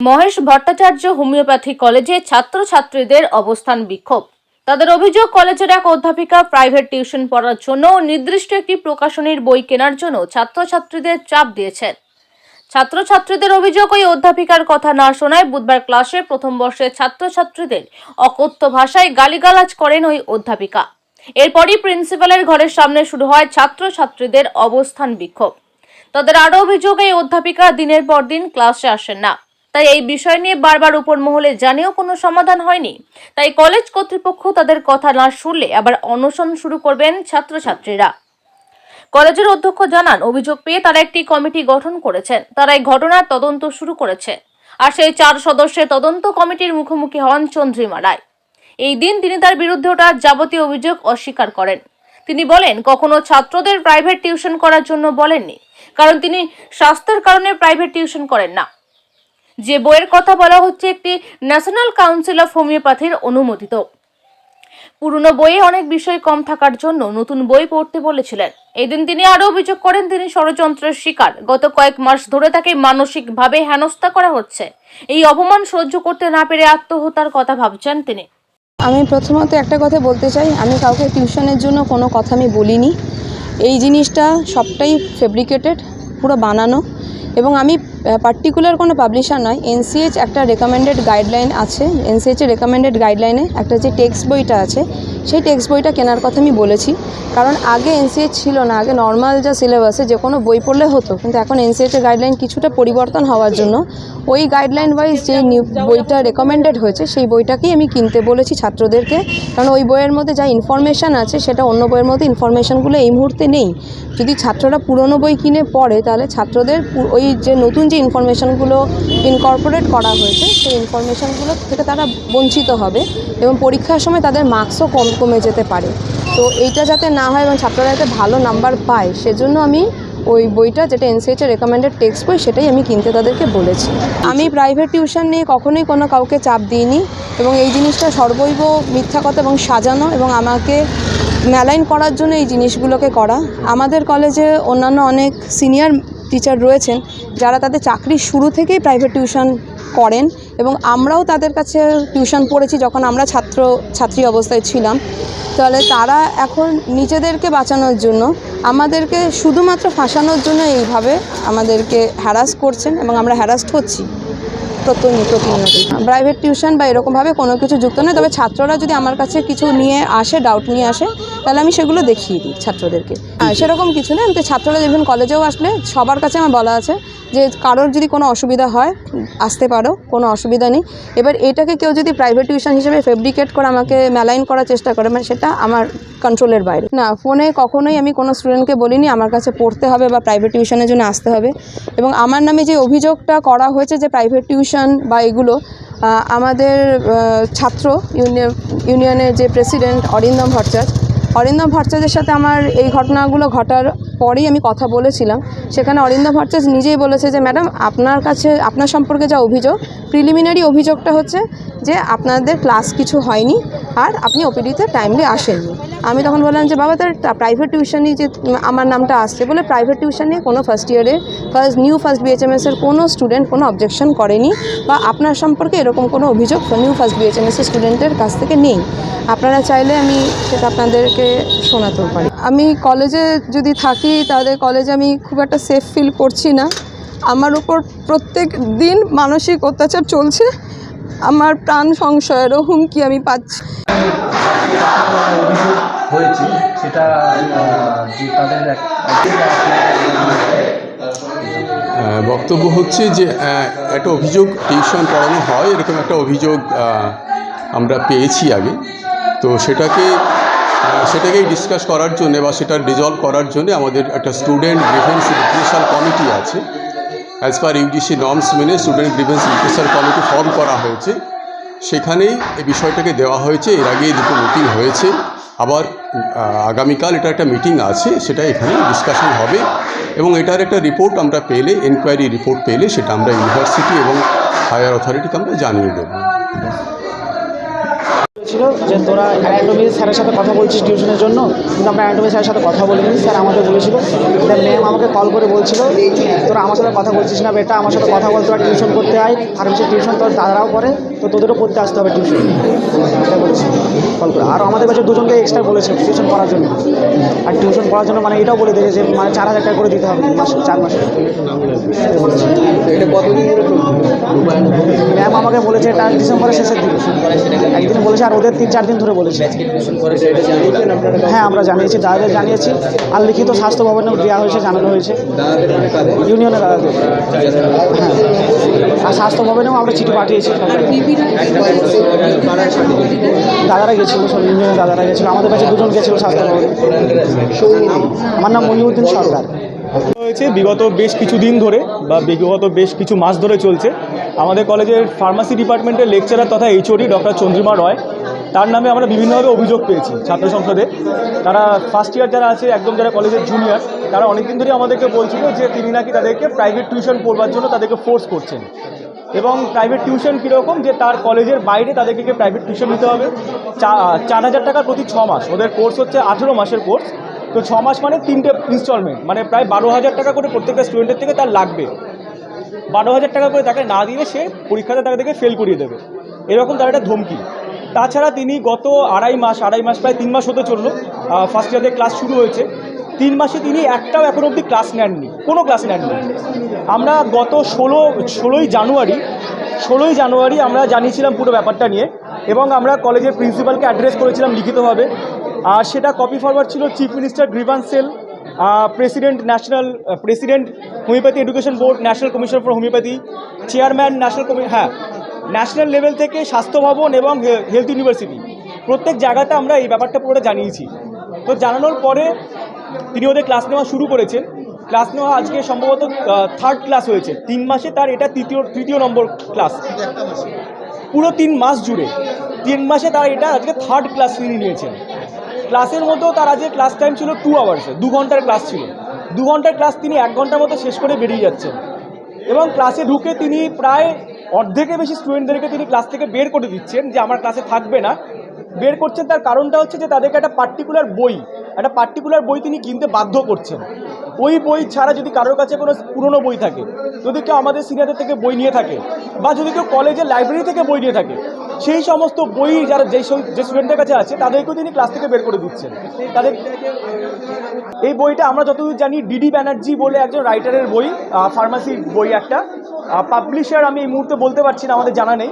Mahesh Bhattacharya homeopathy কলেজে ছাত্রছাত্রীদের অবস্থান বিক্ষোভ। তাদের অভিযোগ, কলেজের এক অধ্যাপিকা প্রাইভেট টিউশন পড়ার জন্য নির্দিষ্ট একটি প্রকাশনীর বই কেনার জন্য ছাত্রছাত্রীদের চাপ দিয়েছেন। ছাত্রছাত্রীদের অভিযোগ, ওই অধ্যাপিকার কথা না শোনায় বুধবার ক্লাসে প্রথম বর্ষের ছাত্রছাত্রীদের অকথ্য ভাষায় গালিগালাজ করেন ওই অধ্যাপিকা। এরপরই প্রিন্সিপালের ঘরের সামনে শুরু হয় ছাত্রছাত্রীদের অবস্থান বিক্ষোভ। তাদের আরও অভিযোগ, এই অধ্যাপিকা দিনের পর দিন ক্লাসে আসেন না। তাই এই বিষয় নিয়ে বারবার উপর মহলে জানিয়েও কোনো সমাধান হয়নি। তাই কলেজ কর্তৃপক্ষ তাদের কথা না শুনলে আবার অনশন শুরু করবেন ছাত্রছাত্রীরা। কলেজের অধ্যক্ষ জানান, অভিযোগ পেয়ে তারা একটি কমিটি গঠন করেছেন। তারা এই ঘটনার তদন্ত শুরু করেছে। আর সেই চার সদস্যের তদন্ত কমিটির মুখোমুখি হন চন্দ্রিমা রায়। এই দিন তিনি তার বিরুদ্ধে ওঠা যাবতীয় অভিযোগ অস্বীকার করেন। তিনি বলেন, কখনো ছাত্রদের প্রাইভেট টিউশন করার জন্য বলেননি। কারণ তিনি স্বাস্থ্যের কারণে প্রাইভেট টিউশন করেন না। যে বইয়ের কথা বলা হচ্ছে একটি ন্যাশনাল কাউন্সিল অফ হোমিওপ্যাথির অনুমোদিত। পুরনো বইয়ে অনেক বিষয় কম থাকার জন্য নতুন বই পড়তে বলেছিলেন। এদিন তিনি আরও অভিযোগ করেন, তিনি ষড়যন্ত্রের শিকার। গত কয়েক মাস ধরে তাকে মানসিকভাবে হেনস্থা করা হচ্ছে। এই অপমান সহ্য করতে না পেরে আত্মহত্যার কথা ভাবছেন তিনি। আমি প্রথমত একটা কথা বলতে চাই, আমি কাউকে টিউশনের জন্য কোনো কথা আমি বলিনি। এই জিনিসটা সবটাই ফেব্রিকেটেড পুরো বানানো। এবং আমি পার্টিকুলার কোনো পাবলিশার নয়। এনসিএইচ একটা রেকমেন্ডেড গাইডলাইন আছে। এনসিএইচের রেকমেন্ডেড গাইডলাইনে একটা যে টেক্সট বইটা আছে, সেই টেক্সট বইটা কেনার কথা আমি বলেছি। কারণ আগে এনসিএইচ ছিল না, আগে নর্মাল যা সিলেবাসে যে কোনো বই পড়লে হতো। কিন্তু এখন এনসিএইচের গাইডলাইন কিছুটা পরিবর্তন হওয়ার জন্য ওই গাইডলাইন ওয়াইজ যে নিউ বইটা রেকমেন্ডেড হয়েছে, সেই বইটাকেই আমি কিনতে বলেছি ছাত্রদেরকে। কারণ ওই বইয়ের মধ্যে যা ইনফরমেশান আছে, সেটা অন্য বইয়ের মধ্যে ইনফরমেশানগুলো এই মুহূর্তে নেই। যদি ছাত্ররা পুরনো বই কিনে পড়ে, তাহলে ছাত্রদের ওই যে নতুন যে ইনফরমেশানগুলো ইনকর্পোরেট করা হয়েছে, সেই ইনফরমেশানগুলো থেকে তারা বঞ্চিত হবে এবং পরীক্ষার সময় তাদের মার্কসও কম, কমে যেতে পারে। তো এইটা যাতে না হয় এবং ছাত্ররা যাতে ভালো নাম্বার পায়, সেজন্য আমি ওই বইটা যেটা এনসিএইচের রেকমেন্ডেড টেক্সট বই, সেটাই আমি কিনতে তাদেরকে বলেছি। আমি প্রাইভেট টিউশন নিয়ে কখনোই কোনো কাউকে চাপ দিইনি এবং এই জিনিসটা সর্বৈব মিথ্যা কথা এবং সাজানো এবং আমাকে মেলাইন করার জন্য এই জিনিসগুলোকে করা। আমাদের কলেজে অন্যান্য অনেক সিনিয়র টিচার রয়েছেন, যারা তাদের চাকরির শুরু থেকেই প্রাইভেট টিউশন করেন এবং আমরাও তাদের কাছে টিউশন পড়েছি যখন আমরা ছাত্র, ছাত্রী অবস্থায় ছিলাম। তাহলে তারা এখন নিজেদেরকে বাঁচানোর জন্য, আমাদেরকে শুধুমাত্র ফাঁসানোর জন্য এইভাবে আমাদেরকে হ্যারাস করছেন এবং আমরা হ্যারাস্ট হচ্ছি। প্রত্যেক প্রতিনিয়ত প্রাইভেট টিউশন বা এরকমভাবে কোনো কিছু যুক্ত নয়, তবে ছাত্ররা যদি আমার কাছে কিছু নিয়ে আসে ডাউট নিয়ে আসে, তাহলে আমি সেগুলো দেখিয়ে দিই ছাত্রদেরকে। সেরকম কিছু না আমি তো ছাত্ররা যেভাবে কলেজেও আসলে সবার কাছে আমার বলা আছে যে কারোর যদি কোনো অসুবিধা হয়, আসতে পারো, কোনো অসুবিধা নেই। এবার এটাকে কেউ যদি প্রাইভেট টিউশন হিসেবে ফেব্রিকেট করে আমাকে মেলাইন করার চেষ্টা করে মানে সেটা আমার কন্ট্রোলের বাইরে। না ফোনে কখনোই আমি কোনো স্টুডেন্টকে বলিনি, আমার কাছে পড়তে হবে বা প্রাইভেট টিউশনের জন্য আসতে হবে। এবং আমার নামে যে অভিযোগটা করা হয়েছে যে প্রাইভেট টিউশন বা এগুলো আমাদের ছাত্র ইউনিয়ন ইউনিয়নের যে প্রেসিডেন্ট অরিন্দম ভট্টাচার্য, অরিন্দম ভট্টাচার্যের সাথে আমার এই ঘটনাগুলো ঘটার পরেই আমি কথা বলেছিলাম। সেখানে অরিন্দম ভট্টাচার্য নিজেই বলেছে যে, ম্যাডাম, আপনার কাছে, আপনার সম্পর্কে যা অভিযোগ, প্রিলিমিনারি অভিযোগটা হচ্ছে যে, আপনাদের ক্লাস কিছু হয়নি আর আপনি ওপিডিতে টাইমলি আসেননি। আমি তখন বললাম যে, বাবা তার প্রাইভেট টিউশনই যে আমার নামটা আসছে বলে প্রাইভেট টিউশন নিয়ে কোনো ফার্স্ট ইয়ারে ফার্স্ট নিউ ফার্স্ট বিএচএমএস এর কোনো স্টুডেন্ট কোনো অবজেকশন করেনি বা আপনার সম্পর্কে এরকম কোনো অভিযোগ নিউ ফার্স্ট বিএচএমএস এর স্টুডেন্টের কাছ থেকে নেই। আপনারা চাইলে আমি সেটা আপনাদেরকে শোনাতেও পারি। আমি কলেজে যদি থাকি, তাহলে কলেজে আমি খুব একটা সেফ ফিল করছি না। আমার উপর প্রত্যেক দিন মানসিক অত্যাচার চলছে। আমার প্রাণ সংশয়েরও হুমকি আমি পাচ্ছি। হয়েছে সেটা তাদের বক্তব্য হচ্ছে যে একটা অভিযোগ টিউশন পড়ানো হয় এরকম একটা অভিযোগ আমরা পেয়েছি আগে। তো সেটাকে সেটাকেই ডিসকাস করার জন্য বা সেটা রিজলভ করার জন্য আমাদের একটা স্টুডেন্ট গ্রিভেন্স রিপ্রেশাল কমিটি আছে। অ্যাজ পার ইউজিসি নর্মস মেনে student grievance redressal committee form করা হয়েছে। সেখানেই এই বিষয়টাকে দেওয়া হয়েছে। এর আগে দুটো মিটিং হয়েছে। আবার আগামীকাল এটা একটা মিটিং আছে। সেটা এখানে ডিসকাশন হবে। এবং এটার একটা রিপোর্ট আমরা পেলে এনকোয়ারি রিপোর্ট পেলে, সেটা আমরা ইউনিভার্সিটি এবং হায়ার অথরিটিকে আমরা জানিয়ে দেবো। বলেছিল যে তোরা অ্যানাটমি স্যারের সাথে কথা বলছিস টিউশনের জন্য, কিন্তু আমরা অ্যানাটমি স্যারের সাথে কথা বলিনি, স্যার আমাদের বলেছিল। ম্যাম আমাকে কল করে বলছিল, তোরা আমার সাথে কথা বলছিস না বেটা, আমার সাথে কথা বল, তোরা টিউশন করতে আয় ফার্মেসি টিউশন তোর দাদারাও করে, তো তোদেরও পড়তে আসতে হবে টিউশন এটা বলছি কল করে। আর আমাদের কাছে দুজনকে এক্সট্রা বলেছে টিউশন করার জন্য। আর টিউশন পড়ার জন্য মানে এটাও বলে দিয়েছে যে মানে চার হাজার টাকা করে দিতে হবে মাসে। চার মাসে ম্যাম আমাকে বলেছে এটা ডিসেম্বরের শেষের দিকে। একদিন বলেছে আর ওদের তিন, চার দিন ধরে বলেছে। হ্যাঁ আমরা জানিয়েছি, দাদাদের জানিয়েছি। আর লিখিত স্বাস্থ্য ভবনেও দেওয়া হয়েছে, জানানো হয়েছে। ইউনিয়নের দাদাদের। হ্যাঁ। আর স্বাস্থ্য ভবনেও আমরা চিঠি পাঠিয়েছি। দাদারা গেছিল, সব ইউনিয়নের দাদারা গেছিল। আমাদের কাছে দুজন গেছিল স্বাস্থ্য ভবনে। আমার নাম মহিউদ্দিন সরকার। হয়েছে বিগত বেশ কিছু দিন ধরে বা বিগত বেশ কিছু মাস ধরে চলছে। আমাদের কলেজের ফার্মাসি ডিপার্টমেন্টের লেকচারার তথা এইচওডি ডক্টর চন্দ্রিমা রয়, তার নামে আমরা বিভিন্নভাবে অভিযোগ পেয়েছি ছাত্র সংসদে। তারা ফার্স্ট ইয়ার যারা আছে, একদম যারা কলেজের জুনিয়র তারা অনেকদিন ধরেই আমাদেরকে বলছিল যে তিনি নাকি তাদেরকে প্রাইভেট টিউশন পড়বার জন্য তাদেরকে ফোর্স করছেন। এবং প্রাইভেট টিউশন কীরকম যে তার কলেজের বাইরে তাদেরকে প্রাইভেট টিউশন নিতে হবে। চার হাজার টাকা প্রতি ছ মাস, ওদের কোর্স হচ্ছে আঠেরো মাসের কোর্স তো ছ মাস মানে তিনটে ইনস্টলমেন্ট মানে প্রায় বারো হাজার টাকা করে প্রত্যেকটা স্টুডেন্টের থেকে তার লাগবে। বারো হাজার টাকা করে তাকে না দিলে সে পরীক্ষাতে তাকে থেকে ফেল করিয়ে দেবে। এরকম তার একটা ধমকি। তাছাড়া তিনি গত আড়াই মাস আড়াই মাস প্রায় তিন মাস হতে চলল ফার্স্ট ইয়ারে ক্লাস শুরু হয়েছে। তিন মাসে তিনি একটাও এখন অবধি ক্লাস নেননি, কোনো ক্লাস নেননি। আমরা গত ষোলো, ষোলোই জানুয়ারি ষোলোই জানুয়ারি আমরা জানিয়েছিলাম পুরো ব্যাপারটা নিয়ে, এবং আমরা কলেজের প্রিন্সিপালকে অ্যাড্রেস করেছিলাম লিখিতভাবে। আর সেটা কপি ফরওয়ার্ড ছিল chief minister grievance cell president national president homoeopathy education board national commission for homoeopathy chairman national কমি হ্যাঁ ন্যাশনাল লেভেল থেকে স্বাস্থ্য ভবন এবং হেলথ ইউনিভার্সিটি প্রত্যেক জায়গাতে আমরা এই ব্যাপারটা পুরোটা জানিয়েছি। তো জানানোর পরে তিনি ওদের ক্লাস নেওয়া শুরু করেছেন। ক্লাস নেওয়া আজকে সম্ভবত থার্ড ক্লাস হয়েছে। তিন মাসে তার এটা তৃতীয় তৃতীয় নম্বর ক্লাস পুরো তিন মাস জুড়ে। তিন মাসে তার এটা আজকে থার্ড ক্লাস তিনি নিয়েছেন। ক্লাসের মধ্যেও তার আজকে ক্লাস টাইম ছিল টু আওয়ার্সে দু ঘণ্টার ক্লাস ছিল। দু ঘণ্টার ক্লাস তিনি এক ঘণ্টার মতো শেষ করে বেরিয়ে যাচ্ছেন। এবং ক্লাসে ঢুকে তিনি প্রায় অর্ধেকের বেশি স্টুডেন্টদেরকে তিনি ক্লাস থেকে বের করে দিচ্ছেন যে আমার ক্লাসে থাকবে না। বের করছেন তার কারণটা হচ্ছে যে তাদেরকে একটা পার্টিকুলার বই, একটা পার্টিকুলার বই তিনি কিনতে বাধ্য করছেন। ওই বই ছাড়া যদি কারোর কাছে কোনো পুরনো বই থাকে, যদি কেউ আমাদের সিনিয়রদের থেকে বই নিয়ে থাকে, বা যদি কেউ কলেজের লাইব্রেরি থেকে বই নিয়ে থাকে সেই সমস্ত বই যারা যে স্টুডেন্টের কাছে আছে, তাদেরকেও তিনি ক্লাস থেকে বের করে দিচ্ছেন। তাদের এই বইটা আমরা যতদূর জানি ডিডি ব্যানার্জি বলে একজন রাইটারের বই ফার্মাসি বই একটা। পাবলিশার আমি এই মুহূর্তে বলতে পারছি না, আমাদের জানা নেই।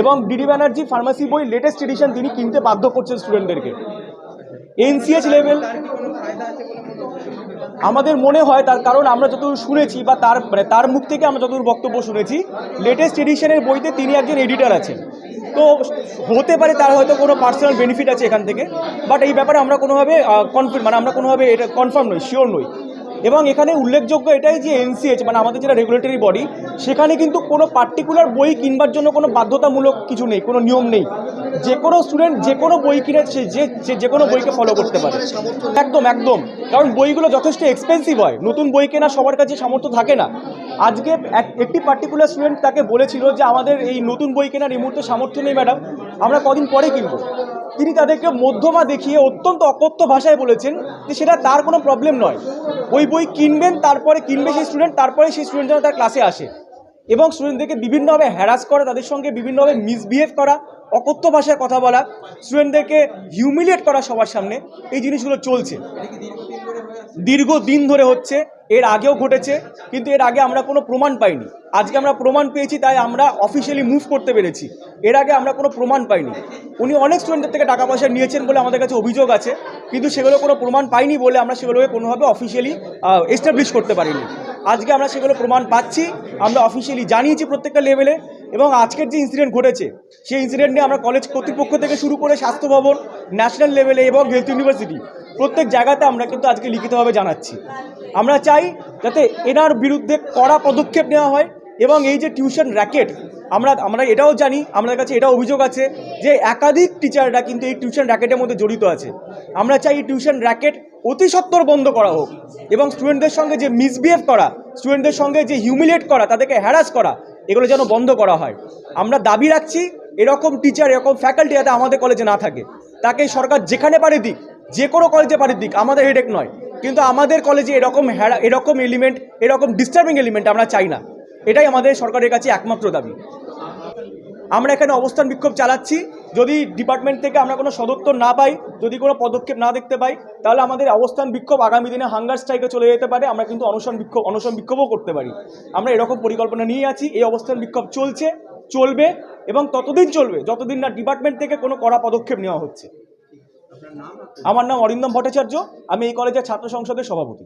এবং ডিডি ব্যানার্জি ফার্মাসি বই লেটেস্ট এডিশন তিনি কিনতে বাধ্য করছেন স্টুডেন্টদেরকে এনসিএচ লেভেল আমাদের মনে হয় তার কারণ আমরা যতদূর শুনেছি বা তার মানে তার মুখ থেকে আমরা যতদূর বক্তব্য শুনেছি লেটেস্ট এডিশনের বইতে তিনি একজন এডিটার আছেন। তো হতে পারে তার হয়তো কোনো পার্সোনাল বেনিফিট আছে এখান থেকে বাট এই ব্যাপারে আমরা কোনোভাবে কনফিড মানে আমরা কোনোভাবে এটা কনফার্ম নই শিওর নই। এবং এখানে উল্লেখযোগ্য এটাই যে এনসিএচ মানে আমাদের যেটা রেগুলেটরি বডি সেখানে কিন্তু কোনো পার্টিকুলার বই কিনবার জন্য কোনো বাধ্যতামূলক কিছু নেই, কোনো নিয়ম নেই। যে কোনো স্টুডেন্ট যে কোনো বই কিনে সে যে যে কোনো বইকে ফলো করতে পারে। একদম একদম। কারণ বইগুলো যথেষ্ট এক্সপেন্সিভ হয়। নতুন বই কেনা সবার কাছে সামর্থ্য থাকে না। আজকে এক- একটি পার্টিকুলার স্টুডেন্ট তাকে বলেছিল যে, আমাদের এই নতুন বই কেনার এই মুহূর্তে সামর্থ্য নেই ম্যাডাম আমরা কদিন পরে কিনবো? তিনি তাদেরকে মধ্যমা দেখিয়ে অত্যন্ত অকথ্য ভাষায় বলেছেন যে সেটা তার কোনো প্রবলেম নয়। ওই বই কিনবেন, তারপরে কিনবে সেই স্টুডেন্ট তারপরে সেই স্টুডেন্ট যেন তার ক্লাসে আসে। এবং স্টুডেন্টদেরকে বিভিন্নভাবে হ্যারাস করা, তাদের সঙ্গে বিভিন্নভাবে মিসবিহেভ করা, অকথ্য ভাষায় কথা বলা স্টুডেন্টদেরকে হিউমিলিয়েট করা সবার সামনে, এই জিনিসগুলো চলছে। দীর্ঘ দিন ধরে হচ্ছে, এর আগেও ঘটেছে, কিন্তু এর আগে আমরা কোনো প্রমাণ পাইনি। আজকে আমরা প্রমাণ পেয়েছি, তাই আমরা অফিসিয়ালি মুভ করতে পেরেছি। এর আগে আমরা কোনো প্রমাণ পাইনি। উনি অনেক স্টুডেন্টের থেকে টাকা পয়সা নিয়েছেন বলে আমাদের কাছে অভিযোগ আছে, কিন্তু সেগুলো কোনো প্রমাণ পাইনি বলে আমরা সেগুলোকে কোনোভাবে অফিসিয়ালি এস্টাবলিশ করতে পারিনি। আজকে আমরা সেগুলো প্রমাণ পাচ্ছি, আমরা অফিসিয়ালি জানিয়েছি প্রত্যেকটা লেভেলে এবং আজকের যে ইনসিডেন্ট ঘটেছে, সেই ইনসিডেন্ট নিয়ে আমরা কলেজ কর্তৃপক্ষ থেকে শুরু করে স্বাস্থ্য ভবন ন্যাশনাল লেভেলে এবং হেলথ ইউনিভার্সিটি প্রত্যেক জায়গাতে আমরা কিন্তু আজকে লিখিতভাবে জানাচ্ছি। আমরা চাই যাতে এনার বিরুদ্ধে কড়া পদক্ষেপ নেওয়া হয় এবং এই যে টিউশন র্যাকেট আমরা আমরা এটাও জানি, আমাদের কাছে এটা অভিযোগ আছে যে একাধিক টিচাররা কিন্তু এই টিউশন র্যাকেটের মধ্যে জড়িত আছে। আমরা চাই এই টিউশন র্যাকেট অতি সত্বর বন্ধ করা হোক এবং স্টুডেন্টদের সঙ্গে যে মিসবিহেভ করা স্টুডেন্টদের সঙ্গে যে হিউমিলিয়েট করা, তাদেরকে হ্যারাস করা এগুলো যেন বন্ধ করা হয়। আমরা দাবি রাখছি, এরকম টিচার এরকম ফ্যাকাল্টি যাতে আমাদের কলেজে না থাকে। তাকে সরকার যেখানে পারে দিক, যে কোনো কলেজে পারে দিক, আমাদের হেডেক নয়। কিন্তু আমাদের কলেজে এরকম এরকম এলিমেন্ট এরকম ডিস্টার্বিং এলিমেন্ট আমরা চাই না। এটাই আমাদের সরকারের কাছে একমাত্র দাবি। আমরা এখানে অবস্থান বিক্ষোভ চালাচ্ছি। যদি ডিপার্টমেন্ট থেকে আমরা কোনো সদুত্তর না পাই যদি কোনো পদক্ষেপ না দেখতে পাই তাহলে আমাদের অবস্থান বিক্ষোভ আগামী দিনে হাঙ্গার স্ট্রাইকে চলে যেতে পারে। আমরা কিন্তু অনশন বিক্ষোভ অনশন বিক্ষোভও করতে পারি। আমরা এরকম পরিকল্পনা নিয়ে আছি। এই অবস্থান বিক্ষোভ চলছে চলবে এবং ততদিন চলবে যতদিন না ডিপার্টমেন্ট থেকে কোনো কড়া পদক্ষেপ নেওয়া হচ্ছে। আমার নাম অরিন্দম ভট্টাচার্য। আমি এই কলেজের ছাত্র সংসদের সভাপতি।